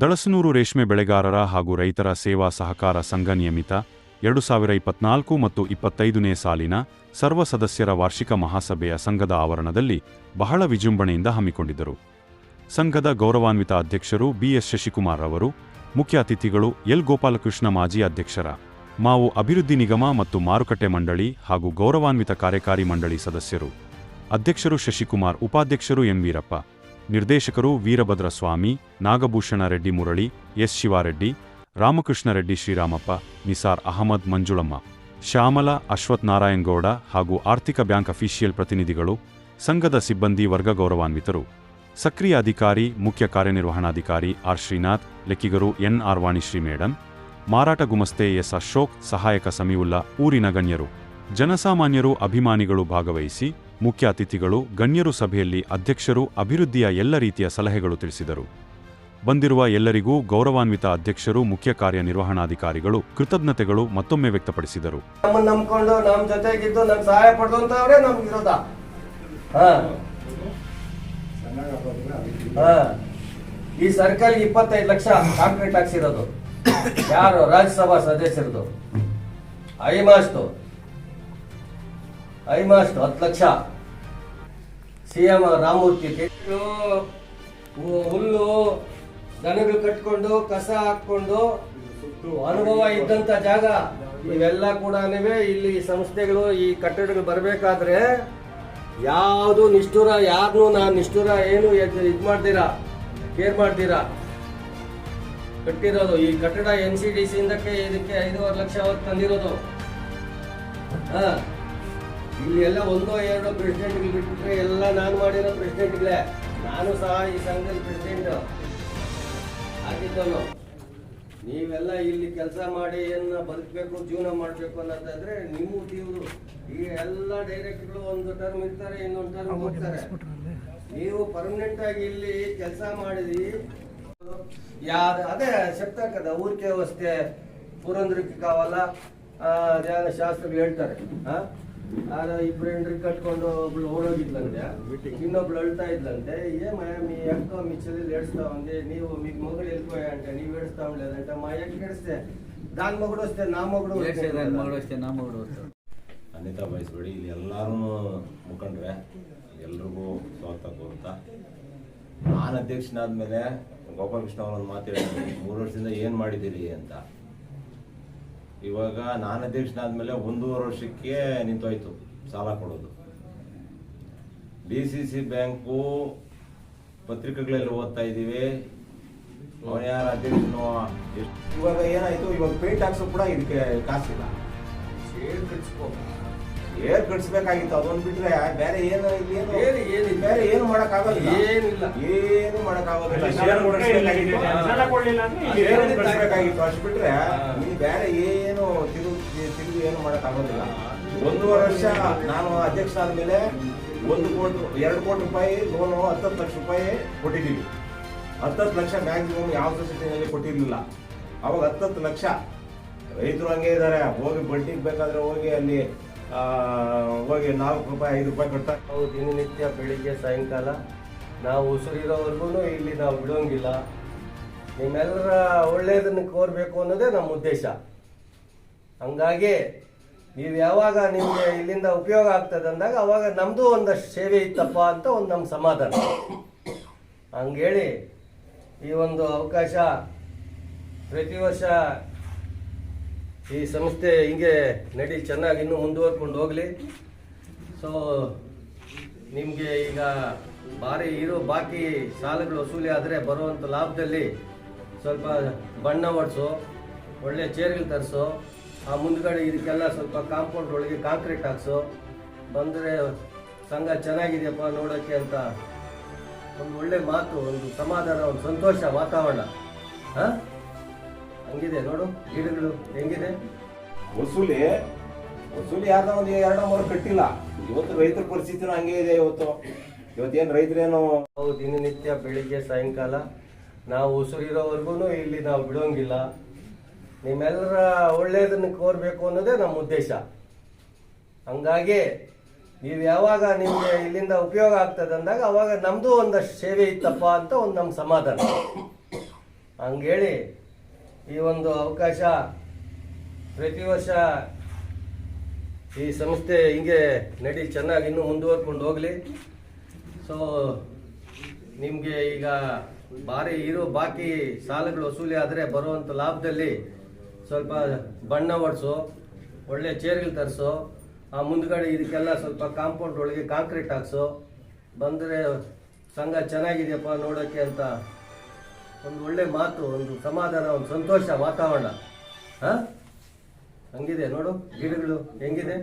ದಳಸನೂರು ರೇಷ್ಮೆ ಬೆಳೆಗಾರರ ಹಾಗೂ ರೈತರ ಸೇವಾ ಸಹಕಾರ ಸಂಘ ನಿಯಮಿತ, ಎರಡು ಸಾವಿರ ಇಪ್ಪತ್ನಾಲ್ಕು ಮತ್ತು ಇಪ್ಪತ್ತೈದನೇ ಸಾಲಿನ ಸರ್ವ ಸದಸ್ಯರ ವಾರ್ಷಿಕ ಮಹಾಸಭೆಯ ಸಂಘದ ಆವರಣದಲ್ಲಿ ಬಹಳ ವಿಜೃಂಭಣೆಯಿಂದ ಹಮ್ಮಿಕೊಂಡಿದ್ದರು. ಸಂಘದ ಗೌರವಾನ್ವಿತ ಅಧ್ಯಕ್ಷರು ಬಿಎಸ್ ಶಶಿಕುಮಾರ್ ಅವರು, ಮುಖ್ಯ ಅತಿಥಿಗಳು ಎಲ್ ಗೋಪಾಲಕೃಷ್ಣ ಮಾಜಿ ಅಧ್ಯಕ್ಷರ, ಮಾವು ಅಭಿವೃದ್ಧಿ ನಿಗಮ ಮತ್ತು ಮಾರುಕಟ್ಟೆ ಮಂಡಳಿ ಹಾಗೂ ಗೌರವಾನ್ವಿತ ಕಾರ್ಯಕಾರಿ ಮಂಡಳಿ ಸದಸ್ಯರು, ಅಧ್ಯಕ್ಷರು ಶಶಿಕುಮಾರ್, ಉಪಾಧ್ಯಕ್ಷರು ಎಂ ವೀರಪ್ಪ. ನಿರ್ದೇಶಕರು ವೀರಭದ್ರ ಸ್ವಾಮಿ ನಾಗಭೂಷಣ ರೆಡ್ಡಿ ಮುರಳಿ, ಎಸ್ ಶಿವಾರೆಡ್ಡಿ ರಾಮಕೃಷ್ಣ ರೆಡ್ಡಿ ಶ್ರೀರಾಮಪ್ಪ, ನಿಸಾರ್ ಅಹಮದ್ ಮಂಜುಳಮ್ಮ, ಶ್ಯಾಮಲ ಅಶ್ವಥ್ ನಾರಾಯಣಗೌಡ ಹಾಗೂ ಆರ್ಥಿಕ ಬ್ಯಾಂಕ್ ಅಫಿಷಿಯಲ್ ಪ್ರತಿನಿಧಿಗಳು, ಸಂಘದ ಸಿಬ್ಬಂದಿ ವರ್ಗ ಗೌರವಾನ್ವಿತರು. ಸಕ್ರಿಯ ಅಧಿಕಾರಿ, ಮುಖ್ಯ ಕಾರ್ಯನಿರ್ವಹಣಾಧಿಕಾರಿ ಆರ್ ಶ್ರೀನಾಥ್, ಲೆಕ್ಕಿಗರು ಎನ್ ಆರ್ ವಾಣಿಶ್ರೀ ಮೇಡನ್ ಮಾರಾಟ ಗುಮಸ್ತೆ ಎಸ್ ಅಶೋಕ್, ಸಹಾಯಕ ಸಮೀವುಲ್ಲಾ, ಊರಿನ ಗಣ್ಯರು. ಜನಸಾಮಾನ್ಯರು ಅಭಿಮಾನಿಗಳು ಭಾಗವಹಿಸಿ ಮುಖ್ಯ ಅತಿಥಿಗಳು, ಗಣ್ಯರು ಸಭೆಯಲ್ಲಿ ಅಧ್ಯಕ್ಷರು, ಅಭಿವೃದ್ಧಿಯ ಎಲ್ಲ ರೀತಿಯ ಸಲಹೆಗಳು ತಿಳಿಸಿದರು. ಬಂದಿರುವ ಎಲ್ಲರಿಗೂ ಗೌರವಾನ್ವಿತ ಅಧ್ಯಕ್ಷರು, ಮುಖ್ಯ ಕಾರ್ಯನಿರ್ವಹಣಾಧಿಕಾರಿಗಳು ಕೃತಜ್ಞತೆಗಳು ಮತ್ತೊಮ್ಮೆ ವ್ಯಕ್ತಪಡಿಸಿದರು. ಈ ಸರ್ಕಲ್ ಇಪ್ಪತ್ತೈದು ಲಕ್ಷ ಕಾಂಕ್ರೀಟ್ ಹಾಕ್ಸಿರೋದು. ಯಾರು? ರಾಜ್ಯಸಭಾ ಸದಸ್ಯರದು. ಐಮಾಸ್ಟು. ಐಮಾಸ್ಟು, ಹತ್ತು ಲಕ್ಷ. ಸಿ ಎಂ ರಾಮಮೂರ್ತಿ ಕೆಟ್ಟು ಹುಲ್ಲು, ದನಗಳು ಕಟ್ಕೊಂಡು, ಕಸ ಹಾಕೊಂಡು ಅನುಭವ ಇದ್ದಂತ ಜಾಗ. ಇವೆಲ್ಲ ಕೂಡ ಇಲ್ಲಿ ಸಂಸ್ಥೆಗಳು, ಈ ಕಟ್ಟಡಗಳು ಬರಬೇಕಾದ್ರೆ ಯಾವುದು ನಿಷ್ಠುರ ಯಾರನ್ನೂ ನಾನು ನಿಷ್ಠುರ, ಏನು ಇದು ಮಾಡ್ತೀರಾ, ಕೇರ್ ಮಾಡ್ತೀರಾ? ಕಟ್ಟಿರೋದು, ಈ ಕಟ್ಟಡ ಎನ್ ಸಿ ಡಿ ಸಿ ಇಂದಕ್ಕೆ ಐದೂವರೆ ಲಕ್ಷ ಅವತ್ತು ತಂದಿರೋದು. ಹಾ. ಇಲ್ಲಿ ಎಲ್ಲ ಒಂದೋ ಎರಡೋ ಪ್ರೆಸಿಡೆಂಟ್ಗಳು ಬಿಟ್ಟರೆ ಎಲ್ಲ ನಾನು ಮಾಡಿರೋ ಪ್ರೆಸಿಡೆಂಟ್ಗಳೇ ನಾನು ಸಹ ಈ ಸಂಘದ ಪ್ರೆಸಿಡೆಂಟ್ ಆಗಿದ್ದವನು ನೀವೆಲ್ಲ ಇಲ್ಲಿ ಕೆಲಸ ಮಾಡಿ ಏನ ಬದುಕಬೇಕು ಜೀವನ ಮಾಡಬೇಕು ಅನ್ನೋದಾದ್ರೆ ನಿಮ್ಮ ದೇವರು ಈ ಎಲ್ಲ ಡೈರೆಕ್ಟ್ಗಳು ಒಂದು ಟರ್ಮ್ ಇರ್ತಾರೆ ಇನ್ನೊಂದು ಟರ್ಮ್ ಹೋಗ್ತಾರೆ. ನೀವು ಪರ್ಮನೆಂಟ್ ಆಗಿ ಇಲ್ಲಿ ಕೆಲಸ ಮಾಡಿದಿ ಯಾರ ಅದೇ ಶಕ್ತಕ್ಕದ ಊರಿಕೆ ವ್ಯವಸ್ಥೆ ಪುರಂದ್ರಕ್ಕೆ ಕಾವಲ್ಲ ಶಾಸ್ತ್ರಗಳು ಹೇಳ್ತಾರೆ. ಆದ್ರೆ ಇಬ್ರು ಹೆಂಡ್ರಿ ಕಟ್ಕೊಂಡು ಒಬ್ಳು ಓಡೋಗಿದ್ಲಂತೆ ಇನ್ನೊಬ್ಳು ಅಳ್ತಾ ಇದ್ಲಂತೆ ಏ ಮಾಯ ಮೀ ಎಕ್ಕೋ ಮಿಚ್ಚಲಿ ಏಡ್ಸ್ತಾವಂದೆ ನೀವು ಮೀ ಮಗಳು ಎಲ್ಕೋಯ ಅಂತ? ನೀವು ಮಾ ಎಕ್ ಏಡಿಸ್ತೆ ದಾನ್ ಮಗಳು ಅಷ್ಟೇ ನಾ ಮಗಳು ಅಷ್ಟೇ ನಾ ಮಗಳು ಅನಿತಾ ಬಯಸ್ಬೇಡಿ ಇಲ್ಲಿ ಎಲ್ಲಾರು ಮುಖಂಡ್ರೆ ಎಲ್ರಿಗೂ ಸ್ವಾಗತ ಕೋರ್ತ ನಾನು ಅಧ್ಯಕ್ಷನಾದ್ಮೇಲೆ ಗೋಪಾಲಕೃಷ್ಣ ಅವರೊಂದು ಮಾತು ಹೇಳ್ತೀನಿ ಮೂರು ವರ್ಷದಿಂದ ಏನು ಮಾಡಿದ್ದೀರಿ? ಅಂತ. ಇವಾಗ ನಾನು ಅಧ್ಯಕ್ಷನ ಮೇಲೆ ಒಂದೂವರೆ ವರ್ಷಕ್ಕೆ ನಿಂತೋಯ್ತು, ಸಾಲ ಕೊಡೋದು. ಡಿ ಸಿ ಸಿ ಬ್ಯಾಂಕು ಪತ್ರಿಕೆಗಳಲ್ಲಿ ಓದ್ತಾ ಇದ್ದೀವಿ ಯಾರ ಅಧ್ಯಕ್ಷನು ಎಷ್ಟು ಇವಾಗ ಏನಾಯ್ತು, ಇವಾಗ ಪೇಂಟ್ ಹಾಕ್ಸೋ ಕೂಡ ಇದಕ್ಕೆ ಕಾಸಿಲ್ಲ. ಏರ್ ಕಟ್ಸ್ಬೇಕಾಗಿತ್ತು ಅದೊಂದು ಬಿಟ್ರೆ ಬೇರೆ ಏನು ಇಲ್ಲಿ ಏನು ಬೇರೆ ಏನು ಮಾಡಕ್ ಆಗಲ್ಲ ಏನಿಲ್ಲ. ಏನು ಮಾಡಕ್ ಆಗೋದಿಲ್ಲ ಅಲ್ಲಿ ಶೇರ್. ಕಟ್ಸ್ಬೇಕಾಗಿತ್ತು. ಅಷ್ಟು ಬಿಟ್ರೆ ನೀವು ಇಲ್ಲಿ ಬೇರೆ ಏನು ತಿರುಗು ತಿರುಗಿ ಏನು ಮಾಡಕ್ ಆಗೋದಿಲ್ಲ ಒಂದೂವರೆ ವರ್ಷ ನಾನು ಅಧ್ಯಕ್ಷ ಆದ್ಮೇಲೆ ಒಂದು ಕೋಟಿ ಎರಡು ಕೋಟಿ ರೂಪಾಯಿ ಲೋನು ಹತ್ತತ್ತು ಲಕ್ಷ ರೂಪಾಯಿ ಕೊಟ್ಟಿದ್ದೀವಿ ಹತ್ತತ್ತು ಲಕ್ಷ ಮ್ಯಾಕ್ಸಿಮಮ್ ಯಾವ ಸೊಸೈಟಿನಲ್ಲಿ ಕೊಟ್ಟಿರಲಿಲ್ಲ. ಅವಾಗ ಹತ್ತತ್ತು ಲಕ್ಷ. ರೈತರು ಹಂಗೆ ಇದ್ದಾರೆ ಹೋಗಿ ಬಡ್ಡಿಗೆ ಬೇಕಾದ್ರೆ ಹೋಗಿ ಅಲ್ಲಿ ಹೋಗಿ ನಾಲ್ಕು ರೂಪಾಯಿ, ಐದು ರೂಪಾಯಿ ಕೊಡ್ತಾರೆ ನಾವು ದಿನನಿತ್ಯ ಬೆಳಿಗ್ಗೆ, ಸಾಯಂಕಾಲ ನಾವು ಉಸಿರಿರೋವರೆಗೂ ಇಲ್ಲಿ ನಾವು ಬಿಡೋಂಗಿಲ್ಲ. ನಿಮ್ಮೆಲ್ಲರ ಒಳ್ಳೆಯದನ್ನು ಕೋರಬೇಕು ಅನ್ನೋದೇ ನಮ್ಮ ಉದ್ದೇಶ. ಹಂಗಾಗಿ ನೀವು ಯಾವಾಗ ನಿಮಗೆ ಇಲ್ಲಿಂದ ಉಪಯೋಗ ಆಗ್ತದೆ ಅಂದಾಗ ಅವಾಗ ನಮ್ಮದು ಒಂದಷ್ಟು ಸೇವೆ ಇತ್ತಪ್ಪ ಅಂತ ಒಂದು ನಮ್ಮ ಸಮಾಧಾನ. ಹಂಗೇಳಿ ಈ ಒಂದು ಅವಕಾಶ ಪ್ರತಿ ವರ್ಷ ಈ ಸಂಸ್ಥೆ ಹಿಂಗೆ ನಡಿ, ಚೆನ್ನಾಗಿ ಇನ್ನೂ ಮುಂದುವರ್ಕೊಂಡು ಹೋಗಲಿ. ಸೊ ನಿಮಗೆ ಈಗ ಭಾರಿ ಇರೋ ಬಾಕಿ ಸಾಲಗಳು ವಸೂಲಿ ಆದರೆ ಬರುವಂಥ ಲಾಭದಲ್ಲಿ ಸ್ವಲ್ಪ ಬಣ್ಣ ಹೊಡ್ಸು ಒಳ್ಳೆ ಚೇರ್ಗಳು ತರಿಸು, ಆ ಮುಂದ್ಗಡೆ ಇದಕ್ಕೆಲ್ಲ ಸ್ವಲ್ಪ ಕಾಂಪೌಂಡ್ ಒಳಗೆ ಕಾಂಕ್ರೀಟ್ ಹಾಕ್ಸು. ಬಂದರೆ ಸಂಘ ಚೆನ್ನಾಗಿದೆಯಪ್ಪ ನೋಡೋಕ್ಕೆ ಅಂತ ಒಂದು ಒಳ್ಳೆ ಮಾತು, ಒಂದು ಸಮಾಧಾನ, ಒಂದು ಸಂತೋಷ ವಾತಾವರಣ. ಹಾಂ? ಹಂಗಿದೆ ನೋಡು ಗಿಡಗಳು ಹೆಂಗಿದೆ? ವಸೂಲಿ ವಸೂಲಿ ಯಾರ್ದೋ ಒಂದು ಎರಡು ಮೂರು ಕಟ್ಟಿಲ್ಲ. ಇವತ್ತು ರೈತರ ಪರಿಸ್ಥಿತಿನೂ ಹಂಗೆ ಇದೆ ಇವತ್ತು. ಇವತ್ತೇನು ರೈತರೇನು? ನಾವು ದಿನನಿತ್ಯ ಬೆಳಿಗ್ಗೆ ಸಾಯಂಕಾಲ ನಾವು ಉಸಿರಿರೋವರೆಗೂ ಇಲ್ಲಿ ನಾವು ಬಿಡೋಂಗಿಲ್ಲ. ನಿಮ್ಮೆಲ್ಲರ ಒಳ್ಳೆಯದನ್ನು ಕೋರಬೇಕು ಅನ್ನೋದೇ ನಮ್ಮ ಉದ್ದೇಶ. ಹಂಗಾಗಿ ನೀವು ಯಾವಾಗ ನಿಮಗೆ ಇಲ್ಲಿಂದ ಉಪಯೋಗ ಆಗ್ತದೆ ಅಂದಾಗ ಅವಾಗ ನಮ್ಮದು ಒಂದಷ್ಟು ಸೇವೆ ಇತ್ತಪ್ಪ ಅಂತ ಒಂದು ನಮ್ಮ ಸಮಾಧಾನ. ಹಂಗೇಳಿ ಈ ಒಂದು ಅವಕಾಶ ಪ್ರತಿ ವರ್ಷ ಈ ಸಂಸ್ಥೆ ಹಿಂಗೆ ನಡಿ ಚೆನ್ನಾಗಿ ಇನ್ನೂ ಮುಂದುವರ್ಕೊಂಡು ಹೋಗಲಿ. ಸೊ ನಿಮಗೆ ಈಗ ಭಾರಿ ಇರೋ ಬಾಕಿ ಸಾಲಗಳು ವಸೂಲಿ ಆದರೆ ಬರುವಂಥ ಲಾಭದಲ್ಲಿ ಸ್ವಲ್ಪ ಬಣ್ಣ ಹೊಡೆಸು ಒಳ್ಳೆ ಚೇರ್ಗಳು ತರಿಸು, ಆ ಮುಂದ್ಗಡೆ ಇದಕ್ಕೆಲ್ಲ ಸ್ವಲ್ಪ ಕಾಂಪೌಂಡ್ ಒಳಗೆ ಕಾಂಕ್ರೀಟ್ ಹಾಕ್ಸು. ಬಂದರೆ ಸಂಘ ಚೆನ್ನಾಗಿದೆಯಪ್ಪ ನೋಡೋಕ್ಕೆ ಅಂತ ಒಂದು ಒಳ್ಳೆ ಮಾತು ಒಂದು ಸಮಾಧಾನ ಒಂದು ಸಂತೋಷ ವಾತಾವರಣ. ಹಾಂ? ಹಂಗಿದೆ ನೋಡು ಗಿಡಗಳು ಹೆಂಗಿದೆ?